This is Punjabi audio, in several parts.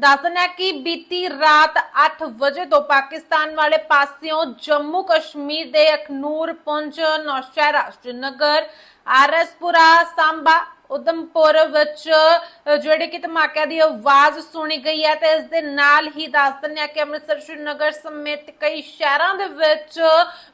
ਦੱਸਣਾ ਕਿ ਬੀਤੀ ਰਾਤ 8 ਵਜੇ ਤੋਂ ਪਾਕਿਸਤਾਨ ਵਾਲੇ ਪਾਸਿਓਂ ਜੰਮੂ ਕਸ਼ਮੀਰ ਦੇ ਅਖਨੂਰ ਪੁੰਜ ਨੌਸ਼ਹਿਰਾ, ਸ਼੍ਰੀਨਗਰ ਆਰਐਸਪੁਰਾ ਸਾਂਬਾ ਉਦਮਪੁਰ ਵਿੱਚ ਜਿਹੜੇ ਕਿ ਧਮਾਕਿਆਂ ਦੀ ਆਵਾਜ਼ ਸੁਣੀ ਗਈ ਹੈ ਤੇ ਇਸ ਦੇ ਨਾਲ ਹੀ ਦੱਸ ਦਿੰਦੇ ਹਾਂ ਕਿ ਅੰਮ੍ਰਿਤਸਰ ਸ਼੍ਰੀਨਗਰ ਸਮੇਤ ਕਈ ਸ਼ਹਿਰਾਂ ਦੇ ਵਿੱਚ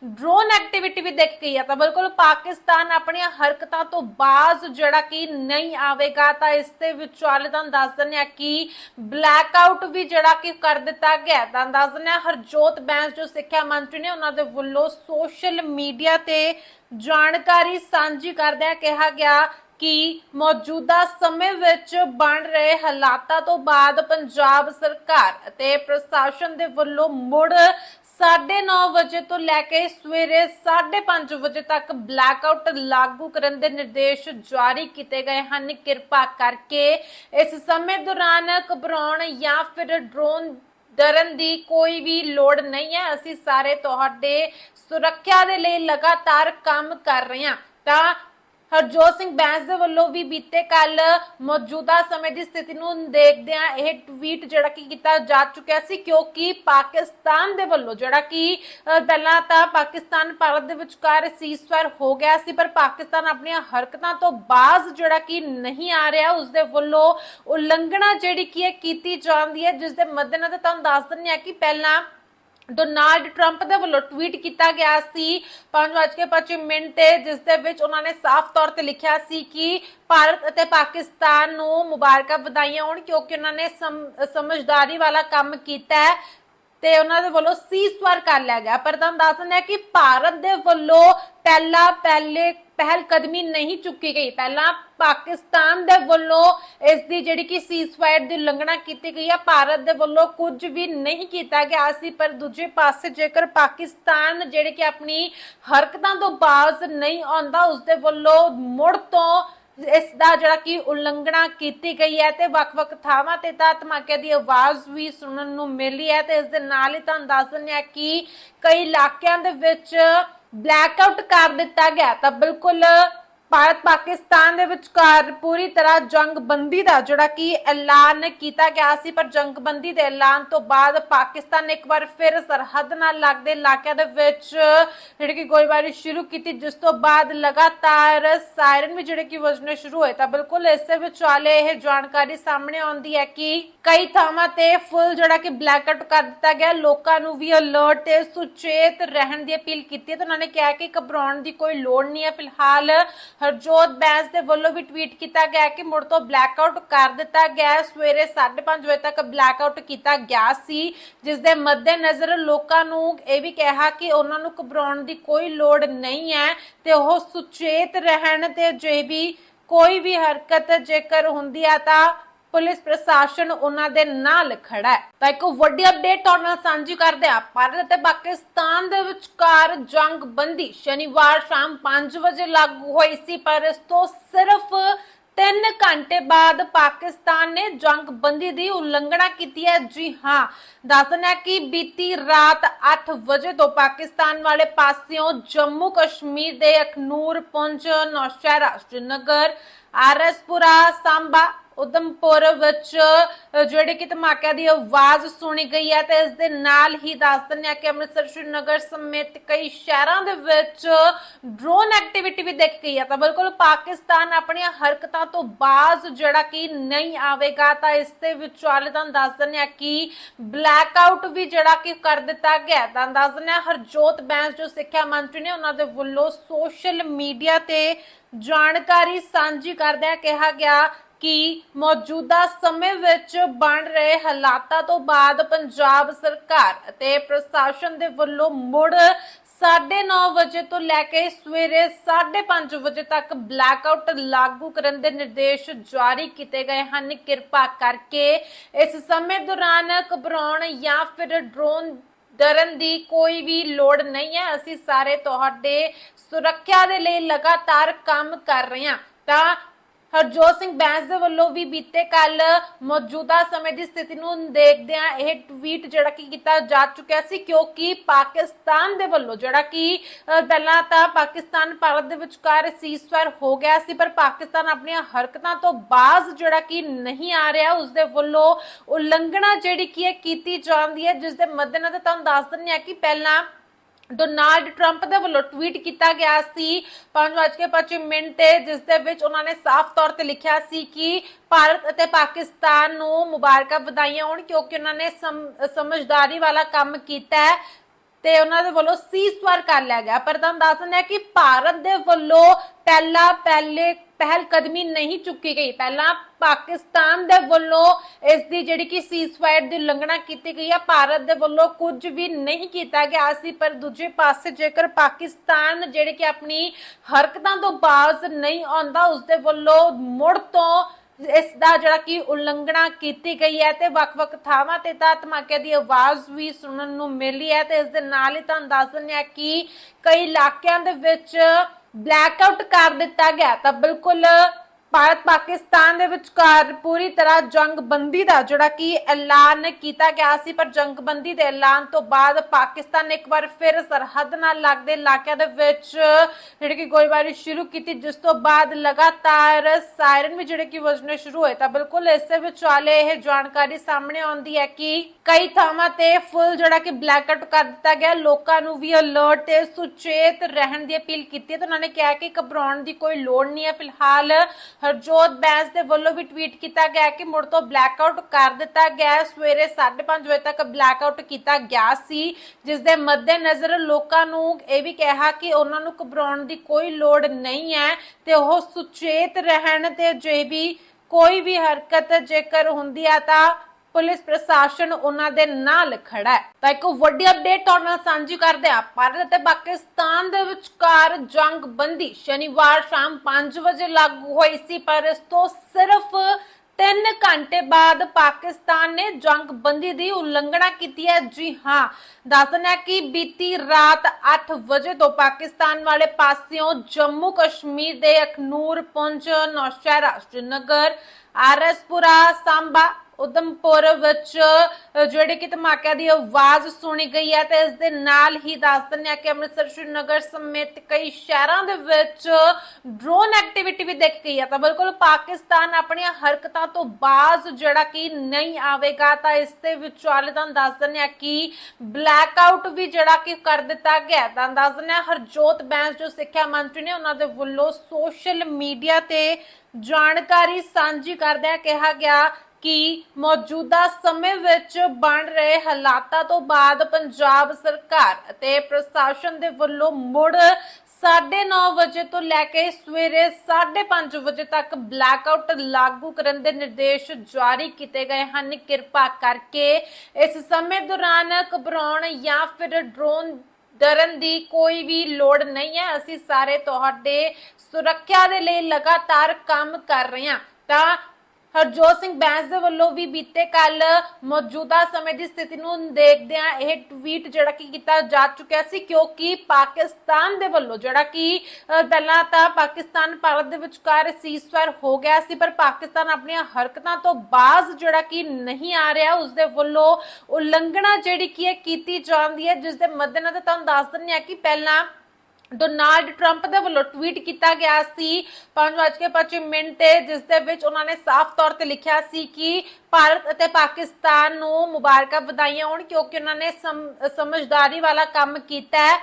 ਡਰੋਨ ਐਕਟੀਵਿਟੀ ਵੀ ਦੇਖ ਗਈ ਹੈ ਤਾਂ ਬਿਲਕੁਲ ਪਾਕਿਸਤਾਨ ਆਪਣੀਆਂ ਹਰਕਤਾਂ ਤੋਂ ਬਾਜ਼ ਜਿਹੜਾ ਕਿ ਨਹੀਂ ਆਵੇਗਾ, ਤਾਂ ਇਸ ਦੇ ਵਿਚਾਲੇ ਤੁਹਾਨੂੰ ਦੱਸ ਦਿੰਦੇ ਆ ਕਿ ਬਲੈਕ ਆਊਟ ਵੀ ਜਿਹੜਾ ਕਿ ਕਰ ਦਿੱਤਾ ਗਿਆ ਹੈ। ਤਾਂ ਦੱਸ ਦਿੰਦੇ ਹਾਂ ਹਰਜੋਤ ਬੈਂਸ, ਜੋ ਸਿੱਖਿਆ ਮੰਤਰੀ ਨੇ ਉਹਨਾਂ ਦੇ ਵੱਲੋਂ ਸੋਸ਼ਲ ਮੀਡੀਆ ਤੇ ਜਾਣਕਾਰੀ ਸਾਂਝੀ ਕਰਦਿਆਂ ਕਿਹਾ ਗਿਆ ਕਿ ਮੌਜੂਦਾ ਸਮੇਂ ਵਿੱਚ ਬਣ ਰਹੇ ਹਾਲਾਤਾਂ ਤੋਂ ਬਾਅਦ ਪੰਜਾਬ ਸਰਕਾਰ ਅਤੇ ਪ੍ਰਸ਼ਾਸਨ ਦੇ ਵੱਲੋਂ ਮੁੜ 9:30 ਵਜੇ ਤੋਂ ਲੈ ਕੇ ਸਵੇਰੇ 5:30 ਵਜੇ ਤੱਕ ਬਲੈਕਆਊਟ ਲਾਗੂ ਕਰਨ ਦੇ ਨਿਰਦੇਸ਼ ਜਾਰੀ ਕੀਤੇ ਗਏ ਹਨ। ਕਿਰਪਾ ਕਰਕੇ ਇਸ ਸਮੇਂ ਦੌਰਾਨ ਘਬਰਾਉਣ ਜਾਂ ਫਿਰ ਡਰੋਨ ਡਰਨ ਦੀ ਕੋਈ ਵੀ ਲੋੜ ਨਹੀਂ ਹੈ। ਅਸੀਂ ਸਾਰੇ ਤੁਹਾਡੇ ਸੁਰੱਖਿਆ ਦੇ ਲਈ ਲਗਾਤਾਰ ਕੰਮ ਕਰ ਰਹੇ ਹਾਂ। ਤਾਂ ਹਰਜੋਤ ਸਿੰਘ ਬੈਂਸ ਦੇ ਵੱਲੋਂ ਵੀ ਬੀਤੇ ਕੱਲ ਮੌਜੂਦਾ ਸਮੇਂ ਦੀ ਸਥਿਤੀ ਨੂੰ ਦੇਖਦਿਆਂ ਇਹ ਟਵੀਟ ਜਿਹੜਾ ਕਿ ਕੀਤਾ ਜਾ ਚੁੱਕਿਆ ਸੀ, ਕਿਉਂਕਿ ਪਾਕਿਸਤਾਨ ਦੇ ਵੱਲੋਂ ਜਿਹੜਾ ਕਿ ਪਹਿਲਾਂ ਤਾਂ ਪਾਕਿਸਤਾਨ ਭਾਰਤ ਦੇ ਵਿਚਕਾਰ ਸੀਜ਼ਫਾਇਰ ਹੋ ਗਿਆ ਸੀ, ਪਰ ਪਾਕਿਸਤਾਨ ਆਪਣੀਆਂ ਹਰਕਤਾਂ ਤੋਂ ਬਾਜ਼ ਜਿਹੜਾ ਕਿ ਨਹੀਂ ਆ ਰਿਹਾ, ਉਸ ਦੇ ਵੱਲੋਂ ਉਲੰਘਣਾ ਜਿਹੜੀ ਕੀ ਹੈ ਕੀਤੀ ਜਾਂਦੀ ਹੈ, ਜਿਸ ਦੇ ਮੱਦੇਨਜ਼ਰ ਤੁਹਾਨੂੰ ਦੱਸ ਦਿੰਦੇ ਆ ਕਿ ਪਹਿਲਾਂ ਡੋਨਾਲਡ ਟਰੰਪ ਦੇ ਵੱਲੋਂ ਟਵੀਟ ਕੀਤਾ ਗਿਆ ਸੀ 5:25 ਮਿੰਟ ਤੇ, ਜਿਸ ਦੇ ਵਿੱਚ ਉਹਨਾਂ ਨੇ ਸਾਫ਼ ਤੌਰ ਤੇ ਲਿਖਿਆ ਸੀ ਕਿ ਭਾਰਤ ਅਤੇ ਪਾਕਿਸਤਾਨ ਨੂੰ ਮੁਬਾਰਕਾਂ ਵਧਾਈਆਂ ਹੋਣ ਕਿਉਂਕਿ ਉਹਨਾਂ ਨੇ ਸਮਝਦਾਰੀ ਵਾਲਾ ਕੰਮ ਕੀਤਾ ਹੈ ਤੇ ਉਹਨਾਂ ਦੇ ਵੱਲੋਂ ਸੀਜ਼ਫਾਇਰ ਕਰ ਲਿਆ ਗਿਆ। ਪਰ ਤੁਹਾਨੂੰ ਦੱਸ ਦਿੰਦੇ ਹਾਂ ਕਿ ਭਾਰਤ ਦੇ ਵੱਲੋਂ ਪਹਿਲਾ ਪਹਿਲੇ ਪਹਿਲ ਕਦਮੀ ਨਹੀਂ ਚੁੱਕੀ ਗਈ। ਪਹਿਲਾਂ ਪਾਕਿਸਤਾਨ ਦੇ ਵੱਲੋਂ ਇਸ ਦੀ ਜਿਹੜੀ ਕਿ ਸੀਜ਼ਫਾਇਰ ਦੀ ਉਲੰਘਣਾ ਕੀਤੀ ਗਈ ਹੈ ਭਾਰਤ ਦੇ ਵੱਲੋਂ ਕੁਝ ਵੀ ਨਹੀਂ ਕੀਤਾ ਗਿਆ ਸੀ, ਪਰ ਦੂਜੇ ਪਾਸੇ ਜੇਕਰ ਪਾਕਿਸਤਾਨ ਜਿਹੜੇ ਕਿ ਆਪਣੀ ਹਰਕਤਾਂ ਤੋਂ ਬਾਜ਼ ਨਹੀਂ ਆਉਂਦਾ, ਉਸ ਦੇ ਵੱਲੋਂ ਮੁੜ ਤੋਂ ਇਸ ਦਾ ਜਿਹੜਾ ਕਿ ਉਲੰਘਣਾ ਕੀਤੀ ਗਈ ਹੈ ਤੇ ਵੱਖ-ਵੱਖ ਥਾਵਾਂ ਤੇ ਤਾਂ ਧਮਾਕੇ ਦੀ ਆਵਾਜ਼ ਵੀ ਸੁਣਨ ਨੂੰ ਮਿਲੀ ਹੈ ਤੇ ਇਸ ਦੇ ਨਾਲ ਹੀ ਤੁਹਾਨੂੰ ਦੱਸ ਦਿੰਦੇ ਹਾਂ ਕਿ ਕਈ ਇਲਾਕਿਆਂ ਦੇ ਵਿੱਚ ਬਲੈਕ ਆਊਟ ਕਰ ਦਿੱਤਾ ਗਿਆ ਤਾਂ ਬਿਲਕੁਲ ਭਾਰਤ ਪਾਕਿਸਤਾਨ ਦੇ ਵਿਚਕਾਰ ਪੂਰੀ ਤਰ੍ਹਾਂ ਜੰਗਬੰਦੀ ਦਾ ਜਿਹੜਾ ਕਿ ਐਲਾਨ ਕੀਤਾ ਗਿਆ ਸੀ, ਪਰ ਜੰਗਬੰਦੀ ਦੇ ਐਲਾਨ ਤੋਂ ਬਾਅਦ ਪਾਕਿਸਤਾਨ ਨੇ ਇੱਕ ਵਾਰ ਫਿਰ ਸਰਹੱਦ ਨਾਲ ਲੱਗਦੇ ਇਲਾਕਿਆਂ ਦੇ ਵਿੱਚ ਜਿਹੜੀ ਕਿ ਗੋਲੀਬਾਰੀ ਸ਼ੁਰੂ ਕੀਤੀ, ਜਿਸ ਤੋਂ ਬਾਅਦ ਲਗਾਤਾਰ ਸਾਇਰਨ ਵੀ ਜਿਹੜੇ ਕਿ ਵੱਜਣੇ ਸ਼ੁਰੂ ਹੋਏ। ਤਾਂ ਬਿਲਕੁਲ ਇਸੇ ਵਿਚਾਲੇ ਇਹ ਜਾਣਕਾਰੀ ਸਾਹਮਣੇ ਆਉਂਦੀ ਹੈ ਕਿ ਕਈ ਥਾਵਾਂ ਤੇ ਫੁੱਲ ਜਿਹੜਾ ਕਿ ਬਲੈਕਆਊਟ ਕਰ ਦਿੱਤਾ ਗਿਆ। ਲੋਕਾਂ ਨੂੰ ਵੀ ਅਲਰਟ ਤੇ ਸੁਚੇਤ ਰਹਿਣ ਦੀ ਅਪੀਲ ਕੀਤੀ ਹੈ ਤੇ ਉਹਨਾਂ ਨੇ ਕਿਹਾ ਕਿ ਘਬਰਾਉਣ ਦੀ ਕੋਈ ਲੋੜ ਨਹੀਂ ਹੈ। ਫਿਲਹਾਲ ਹਰਜੋਤ ਬੈਂਸ ਦੇ ਵੱਲੋਂ ਵੀ ਟਵੀਟ ਕੀਤਾ ਗਿਆ ਕਿ ਮੁੜ ਤੋਂ ਬਲੈਕਆਊਟ ਕਰ ਦਿੱਤਾ ਗਿਆ ਸਵੇਰੇ 5:30 ਵਜੇ ਤੱਕ ਬਲੈਕਆਊਟ ਕੀਤਾ ਗਿਆ ਸੀ ਜਿਸ ਦੇ ਮੱਦੇਨਜ਼ਰ ਲੋਕਾਂ ਨੂੰ ਇਹ ਵੀ ਕਿਹਾ ਕਿ ਉਹਨਾਂ ਨੂੰ ਘਬਰਾਉਣ ਦੀ ਕੋਈ ਲੋੜ ਨਹੀਂ ਹੈ ਤੇ ਉਹ ਸੁਚੇਤ ਰਹਿਣ ਤੇ ਜੇ ਵੀ ਕੋਈ ਵੀ ਹਰਕਤ ਜੇਕਰ ਹੁੰਦੀ ਹੈ ਤਾਂ ਪੁਲਿਸ ਪ੍ਰਸ਼ਾਸਨ ਉਹਨਾਂ ਦੇ ਨਾਲ ਖੜਾ ਹੈ। ਤਾਂ ਇੱਕ ਵੱਡੀ ਅਪਡੇਟ ਤੁਹਾਡੇ ਨਾਲ ਸਾਂਝੀ ਕਰਦੇ ਹਾਂ। ਭਾਰਤ ਅਤੇ ਪਾਕਿਸਤਾਨ ਦੇ ਵਿਚਕਾਰ ਜੰਗਬੰਦੀ ਸ਼ਨੀਵਾਰ ਸ਼ਾਮ 5 ਵਜੇ ਲਾਗੂ ਹੋਈ ਸੀ, ਪਰ ਇਸ ਤੋਂ ਸਿਰਫ 3 ਘੰਟੇ ਬਾਅਦ ਪਾਕਿਸਤਾਨ ਨੇ ਜੰਗਬੰਦੀ ਦੀ ਉਲੰਘਣਾ ਕੀਤੀ ਹੈ। ਜੀ ਹਾਂ ਦੱਸਣਾ ਕਿ ਬੀਤੀ ਰਾਤ 8 ਵਜੇ ਤੋਂ ਪਾਕਿਸਤਾਨ ਵਾਲੇ ਪਾਸਿਓਂ ਜੰਮੂ ਕਸ਼ਮੀਰ ਦੇ ਅਖਨੂਰ ਪੁੰਜ, ਨੌਸ਼ਹਿਰਾ, ਸ਼੍ਰੀਨਗਰ, ਆਰਐਸਪੁਰਾ, ਸਾਂਬਾ ਉਦਮਪੁਰ ਵਿੱਚ ਜਿਹੜੇ ਕਿ ਧਮਾਕਿਆਂ ਦੀ ਆਵਾਜ਼ ਸੁਣੀ ਗਈ ਹੈ ਤੇ ਇਸ ਦੇ ਨਾਲ ਹੀ ਦੱਸ ਦਿੰਦੇ ਹਾਂ ਕਿ ਅੰਮ੍ਰਿਤਸਰ ਸ਼੍ਰੀਨਗਰ ਸਮੇਤ ਕਈ ਸ਼ਹਿਰਾਂ ਦੇ ਵਿੱਚ ਡਰੋਨ ਐਕਟੀਵਿਟੀ ਵੀ ਦੇਖ ਗਈ ਹੈ ਤਾਂ ਬਿਲਕੁਲ ਪਾਕਿਸਤਾਨ ਆਪਣੀਆਂ ਹਰਕਤਾਂ ਤੋਂ ਬਾਜ਼ ਜਿਹੜਾ ਕਿ ਨਹੀਂ ਆਵੇਗਾ, ਤਾਂ ਇਸ ਦੇ ਵਿਚਾਲੇ ਤੁਹਾਨੂੰ ਦੱਸ ਦਿੰਦੇ ਆ ਕਿ ਬਲੈਕ ਆਊਟ ਵੀ ਜਿਹੜਾ ਕਿ ਕਰ ਦਿੱਤਾ ਗਿਆ ਹੈ। ਤਾਂ ਦੱਸ ਦਿੰਦੇ ਹਾਂ ਹਰਜੋਤ ਬੈਂਸ, ਜੋ ਸਿੱਖਿਆ ਮੰਤਰੀ ਨੇ, ਉਹਨਾਂ ਦੇ ਵੱਲੋਂ ਸੋਸ਼ਲ ਮੀਡੀਆ ਤੇ ਜਾਣਕਾਰੀ ਸਾਂਝੀ ਕਰਦਿਆਂ ਕਿਹਾ ਗਿਆ ਕਿ ਮੌਜੂਦਾ ਸਮੇਂ ਵਿੱਚ ਬਣ ਰਹੇ ਹਾਲਾਤਾਂ ਤੋਂ ਬਾਅਦ ਪੰਜਾਬ ਸਰਕਾਰ ਅਤੇ ਪ੍ਰਸ਼ਾਸਨ ਦੇ ਵੱਲੋਂ ਮੁੜ 9:30 ਵਜੇ ਤੋਂ ਲੈ ਕੇ ਸਵੇਰੇ 5:30 ਵਜੇ ਤੱਕ ਬਲੈਕਆਊਟ ਲਾਗੂ ਕਰਨ ਦੇ ਨਿਰਦੇਸ਼ ਜਾਰੀ ਕੀਤੇ ਗਏ ਹਨ। ਕਿਰਪਾ ਕਰਕੇ ਇਸ ਸਮੇਂ ਦੌਰਾਨ ਘਬਰਾਉਣ ਜਾਂ ਫਿਰ ਡਰੋਨ ਡਰਨ ਦੀ ਕੋਈ ਵੀ ਲੋੜ ਨਹੀਂ ਹੈ। ਅਸੀਂ ਸਾਰੇ ਤੁਹਾਡੇ ਸੁਰੱਖਿਆ ਦੇ ਲਈ ਲਗਾਤਾਰ ਕੰਮ ਕਰ ਰਹੇ ਹਾਂ। ਤਾਂ ਹਰਜੋਤ ਸਿੰਘ ਬੈਂਸ ਦੇ ਵੱਲੋਂ ਵੀ ਬੀਤੇ ਕੱਲ ਮੌਜੂਦਾ ਸਮੇਂ ਦੀ ਸਥਿਤੀ ਨੂੰ ਦੇਖਦਿਆਂ ਇਹ ਟਵੀਟ ਜਿਹੜਾ ਕਿ ਕੀਤਾ ਜਾ ਚੁੱਕਿਆ ਸੀ, ਕਿਉਂਕਿ ਪਾਕਿਸਤਾਨ ਦੇ ਵੱਲੋਂ ਜਿਹੜਾ ਕਿ ਪਹਿਲਾਂ ਤਾਂ ਪਾਕਿਸਤਾਨ ਭਾਰਤ ਦੇ ਵਿਚਕਾਰ ਸੀਜ਼ਫਾਇਰ ਹੋ ਗਿਆ ਸੀ, ਪਰ ਪਾਕਿਸਤਾਨ ਆਪਣੀਆਂ ਹਰਕਤਾਂ ਤੋਂ ਬਾਜ਼ ਜਿਹੜਾ ਕਿ ਨਹੀਂ ਆ ਰਿਹਾ ਉਸ ਦੇ ਵੱਲੋਂ ਉਲੰਘਣਾ ਜਿਹੜੀ ਕੀ ਹੈ ਕੀਤੀ ਜਾਂਦੀ ਹੈ ਜਿਸ ਦੇ ਮੱਦੇਨਜ਼ਰ ਤੁਹਾਨੂੰ ਦੱਸ ਦਿੰਦੇ ਹਾਂ ਕਿ ਪਹਿਲਾਂ ਡੋਨਾਲਡ ਟਰੰਪ ਦੇ ਵੱਲੋਂ ਟਵੀਟ ਕੀਤਾ ਗਿਆ ਸੀ 5:25 ਮਿੰਟ ਤੇ, ਜਿਸ ਦੇ ਵਿੱਚ ਉਹਨਾਂ ਨੇ ਸਾਫ਼ ਤੌਰ ਤੇ ਲਿਖਿਆ ਸੀ ਕਿ ਭਾਰਤ ਅਤੇ ਪਾਕਿਸਤਾਨ ਨੂੰ ਮੁਬਾਰਕਾਂ ਵਧਾਈਆਂ ਹੋਣ, ਕਿਉਂਕਿ ਉਹਨਾਂ ਨੇ ਸਮਝਦਾਰੀ ਵਾਲਾ ਕੰਮ ਕੀਤਾ ਹੈ ਤੇ ਉਹਨਾਂ ਦੇ ਵੱਲੋਂ ਸੀਜ਼ਫਾਇਰ ਕਰ ਲਿਆ ਗਿਆ। ਪਰ ਤੁਹਾਨੂੰ ਦੱਸ ਦਿੰਦੇ ਹਾਂ ਕਿ ਭਾਰਤ ਦੇ ਵੱਲੋਂ ਪਹਿਲਾ ਪਹਿਲੇ ਪਹਿਲ ਕਦਮੀ ਨਹੀਂ ਚੁੱਕੀ ਗਈ। ਪਹਿਲਾਂ ਪਾਕਿਸਤਾਨ ਦੇ ਵੱਲੋਂ ਇਸ ਦੀ ਜਿਹੜੀ ਕਿ ਸੀਜ਼ਫਾਇਰ ਦੀ ਉਲੰਘਣਾ ਕੀਤੀ ਗਈ ਹੈ ਭਾਰਤ ਦੇ ਵੱਲੋਂ ਕੁਝ ਵੀ ਨਹੀਂ ਕੀਤਾ ਗਿਆ ਸੀ, ਪਰ ਦੂਜੇ ਪਾਸੇ ਜੇਕਰ ਪਾਕਿਸਤਾਨ ਜਿਹੜੇ ਕਿ ਆਪਣੀ ਹਰਕਤਾਂ ਤੋਂ ਬਾਜ਼ ਨਹੀਂ ਆਉਂਦਾ, ਉਸ ਦੇ ਵੱਲੋਂ ਮੁੜ ਤੋਂ ਇਸ ਦਾ ਜਿਹੜਾ ਕਿ ਉਲੰਘਣਾ ਕੀਤੀ ਗਈ ਹੈ ਤੇ ਵੱਖ-ਵੱਖ ਥਾਵਾਂ ਤੇ ਤਾਂ ਧਮਾਕੇ ਦੀ ਆਵਾਜ਼ ਵੀ ਸੁਣਨ ਨੂੰ ਮਿਲੀ ਹੈ ਤੇ ਇਸ ਦੇ ਨਾਲ ਹੀ ਤੁਹਾਨੂੰ ਦੱਸ ਦਿੰਦੇ ਆ ਕਿ ਕਈ ਇਲਾਕਿਆਂ ਦੇ ਵਿੱਚ ਬਲੈਕ ਆਊਟ ਕਰ ਦਿੱਤਾ ਗਿਆ ਤਾਂ ਬਿਲਕੁਲ ਭਾਰਤ ਪਾਕਿਸਤਾਨ ਦੇ ਵਿਚਕਾਰ ਪੂਰੀ ਤਰ੍ਹਾਂ ਜੰਗਬੰਦੀ ਦਾ ਜਿਹੜਾ ਕਿ ਐਲਾਨ ਕੀਤਾ ਗਿਆ ਸੀ, ਪਰ ਜੰਗਬੰਦੀ ਦੇ ਐਲਾਨ ਤੋਂ ਬਾਅਦ ਪਾਕਿਸਤਾਨ ਨੇ ਇੱਕ ਵਾਰ ਫਿਰ ਸਰਹੱਦ ਨਾਲ ਲੱਗਦੇ ਇਲਾਕਿਆਂ ਦੇ ਵਿੱਚ ਜਿਹੜੀ ਕਿ ਗੋਲੀਬਾਰੀ ਸ਼ੁਰੂ ਕੀਤੀ, ਜਿਸ ਤੋਂ ਬਾਅਦ ਲਗਾਤਾਰ ਸਾਇਰਨ ਵੀ ਜਿਹੜੇ ਕਿ ਵੱਜਣੇ ਸ਼ੁਰੂ ਹੋਏ। ਤਾਂ ਬਿਲਕੁਲ ਇਸੇ ਵਿਚਾਲੇ ਇਹ ਜਾਣਕਾਰੀ ਸਾਹਮਣੇ ਆਉਂਦੀ ਹੈ ਕਿ ਕਈ ਥਾਵਾਂ ਤੇ ਫੁੱਲ ਜਿਹੜਾ ਕਿ ਬਲੈਕਆਊਟ ਕਰ ਦਿੱਤਾ ਗਿਆ। ਲੋਕਾਂ ਨੂੰ ਵੀ ਅਲਰਟ ਤੇ ਸੁਚੇਤ ਰਹਿਣ ਦੀ ਅਪੀਲ ਕੀਤੀ ਹੈ ਤੇ ਉਹਨਾਂ ਨੇ ਕਿਹਾ ਕਿ ਘਬਰਾਉਣ ਦੀ ਕੋਈ ਲੋੜ ਨਹੀਂ ਹੈ। ਫਿਲਹਾਲ ਹਰਜੋਤ ਬੈਂਸ ਦੇ ਵੱਲੋਂ ਵੀ ਟਵੀਟ ਕੀਤਾ ਗਿਆ ਕਿ ਮੁੜ ਤੋਂ ਬਲੈਕਆਊਟ ਕਰ ਦਿੱਤਾ ਗਿਆ ਹੈ। ਸਵੇਰੇ 5:30 ਵਜੇ ਤੱਕ ਬਲੈਕਆਊਟ ਕੀਤਾ ਗਿਆ ਸੀ, ਜਿਸ ਦੇ ਮੱਦੇਨਜ਼ਰ ਲੋਕਾਂ ਨੂੰ ਇਹ ਵੀ ਕਿਹਾ ਕਿ ਉਹਨਾਂ ਨੂੰ ਘਬਰਾਉਣ ਦੀ ਕੋਈ ਲੋੜ ਨਹੀਂ ਹੈ ਤੇ ਉਹ ਸੁਚੇਤ ਰਹਿਣ ਤੇ ਜੇ ਵੀ ਕੋਈ ਵੀ ਹਰਕਤ ਜੇਕਰ ਹੁੰਦੀ ਹੈ ਤਾਂ ਪੁਲਿਸ ਪ੍ਰਸ਼ਾਸਨ ਉਹਨਾਂ ਦੇ ਨਾਲ ਖੜਾ ਹੈ। ਤਾਂ ਇੱਕ ਵੱਡੀ ਅਪਡੇਟ ਤੁਹਾਡੇ ਨਾਲ ਸਾਂਝੀ ਕਰਦੇ ਹਾਂ। ਭਾਰਤ ਅਤੇ ਪਾਕਿਸਤਾਨ ਦੇ ਵਿਚਕਾਰ ਜੰਗਬੰਦੀ ਸ਼ਨੀਵਾਰ ਸ਼ਾਮ 5 ਵਜੇ ਲਾਗੂ ਹੋਈ ਸੀ, ਪਰ ਇਸ ਤੋਂ ਸਿਰਫ 3 ਘੰਟੇ ਬਾਅਦ ਪਾਕਿਸਤਾਨ ਨੇ ਜੰਗਬੰਦੀ ਦੀ ਉਲੰਘਣਾ ਕੀਤੀ ਹੈ। ਜੀ ਹਾਂ ਦੱਸਣਾ ਕਿ ਬੀਤੀ ਰਾਤ 8 ਵਜੇ ਤੋਂ ਪਾਕਿਸਤਾਨ ਵਾਲੇ ਪਾਸਿਓਂ ਜੰਮੂ ਕਸ਼ਮੀਰ ਦੇ ਅਖਨੂਰ ਪੁੰਜ, ਨੌਸ਼ਹਿਰਾ, ਸ਼੍ਰੀਨਗਰ, ਆਰਐਸਪੁਰਾ, ਸਾਂਬਾ ਉਦਮਪੁਰ ਵਿੱਚ ਜਿਹੜੇ ਕਿ ਧਮਾਕਿਆਂ ਦੀ ਆਵਾਜ਼ ਸੁਣੀ ਗਈ ਹੈ ਤੇ ਇਸ ਦੇ ਨਾਲ ਹੀ ਦੱਸ ਦਿੰਦੇ ਹਾਂ ਕਿ ਅੰਮ੍ਰਿਤਸਰ ਸ਼੍ਰੀਨਗਰ ਸਮੇਤ ਕਈ ਸ਼ਹਿਰਾਂ ਦੇ ਵਿੱਚ ਡਰੋਨ ਐਕਟੀਵਿਟੀ ਵੀ ਦੇਖ ਗਈ ਹੈ ਤਾਂ ਬਿਲਕੁਲ ਪਾਕਿਸਤਾਨ ਆਪਣੀਆਂ ਹਰਕਤਾਂ ਤੋਂ ਬਾਜ਼ ਜਿਹੜਾ ਕਿ ਨਹੀਂ ਆਵੇਗਾ, ਤਾਂ ਇਸ ਦੇ ਵਿਚਾਲੇ ਤੁਹਾਨੂੰ ਦੱਸ ਦਿੰਦੇ ਆ ਕਿ ਬਲੈਕ ਆਊਟ ਵੀ ਜਿਹੜਾ ਕਿ ਕਰ ਦਿੱਤਾ ਗਿਆ ਹੈ। ਤਾਂ ਦੱਸ ਦਿੰਦੇ ਹਾਂ ਹਰਜੋਤ ਬੈਂਸ, ਜੋ ਸਿੱਖਿਆ ਮੰਤਰੀ ਨੇ ਉਹਨਾਂ ਦੇ ਵੱਲੋਂ ਸੋਸ਼ਲ ਮੀਡੀਆ ਤੇ ਜਾਣਕਾਰੀ ਸਾਂਝੀ ਕਰਦਿਆਂ ਕਿਹਾ ਗਿਆ ਕਿ ਮੌਜੂਦਾ ਸਮੇਂ ਵਿੱਚ ਬਣ ਰਹੇ ਹਾਲਾਤਾਂ ਤੋਂ ਬਾਅਦ ਪੰਜਾਬ ਸਰਕਾਰ ਅਤੇ ਪ੍ਰਸ਼ਾਸਨ ਦੇ ਵੱਲੋਂ ਮੁੜ 9:30 ਵਜੇ ਤੋਂ ਲੈ ਕੇ ਸਵੇਰੇ 5:30 ਵਜੇ ਤੱਕ ਬਲੈਕਆਊਟ ਲਾਗੂ ਕਰਨ ਦੇ ਨਿਰਦੇਸ਼ ਜਾਰੀ ਕੀਤੇ ਗਏ ਹਨ। ਕਿਰਪਾ ਕਰਕੇ ਇਸ ਸਮੇਂ ਦੌਰਾਨ ਘਬਰਾਉਣ ਜਾਂ ਫਿਰ ਡਰੋਨ ਡਰਨ ਦੀ ਕੋਈ ਵੀ ਲੋੜ ਨਹੀਂ ਹੈ। ਅਸੀਂ ਸਾਰੇ ਤੁਹਾਡੇ ਸੁਰੱਖਿਆ ਦੇ ਲਈ ਲਗਾਤਾਰ ਕੰਮ ਕਰ ਰਹੇ ਹਾਂ। ਤਾਂ ਹਰਜੋਤ ਸਿੰਘ ਬੈਂਸ ਦੇ ਵੱਲੋਂ ਵੀ ਬੀਤੇ ਕੱਲ ਮੌਜੂਦਾ ਸਮੇਂ ਦੀ ਸਥਿਤੀ ਨੂੰ ਦੇਖਦਿਆਂ ਇਹ ਟਵੀਟ ਜਿਹੜਾ ਕਿ ਕੀਤਾ ਜਾ ਚੁੱਕਿਆ ਸੀ, ਕਿਉਂਕਿ ਪਾਕਿਸਤਾਨ ਦੇ ਵੱਲੋਂ ਜਿਹੜਾ ਕਿ ਪਹਿਲਾਂ ਤਾਂ ਪਾਕਿਸਤਾਨ ਭਾਰਤ ਦੇ ਵਿਚਕਾਰ ਸੀਜ਼ਫਾਇਰ ਹੋ ਗਿਆ ਸੀ, ਪਰ ਪਾਕਿਸਤਾਨ ਆਪਣੀਆਂ ਹਰਕਤਾਂ ਤੋਂ ਬਾਜ਼ ਜਿਹੜਾ ਕਿ ਨਹੀਂ ਆ ਰਿਹਾ ਉਸ ਦੇ ਵੱਲੋਂ ਉਲੰਘਣਾ ਜਿਹੜੀ ਕੀ ਹੈ ਕੀਤੀ ਜਾਂਦੀ ਹੈ ਜਿਸ ਦੇ ਮੱਦੇਨਜ਼ਰ ਤੁਹਾਨੂੰ ਦੱਸ ਦਿੰਦੇ ਆ ਕਿ ਪਹਿਲਾਂ ਡੋਨਾਲਡ ਟਰੰਪ ਦੇ ਵੱਲੋਂ ਟਵੀਟ ਕੀਤਾ ਗਿਆ ਸੀ। 5:25 ਮਿੰਟ ਤੇ ਜਿਸ ਦੇ ਵਿੱਚ ਉਹਨਾਂ ਨੇ ਸਾਫ਼ ਤੌਰ ਤੇ ਲਿਖਿਆ ਸੀ ਕਿ ਭਾਰਤ ਅਤੇ ਪਾਕਿਸਤਾਨ ਨੂੰ ਮੁਬਾਰਕਾਂ ਵਧਾਈਆਂ ਹੋਣ ਕਿਉਂਕਿ ਉਹਨਾਂ ਨੇ ਸਮਝਦਾਰੀ ਵਾਲਾ ਕੰਮ ਕੀਤਾ ਹੈ।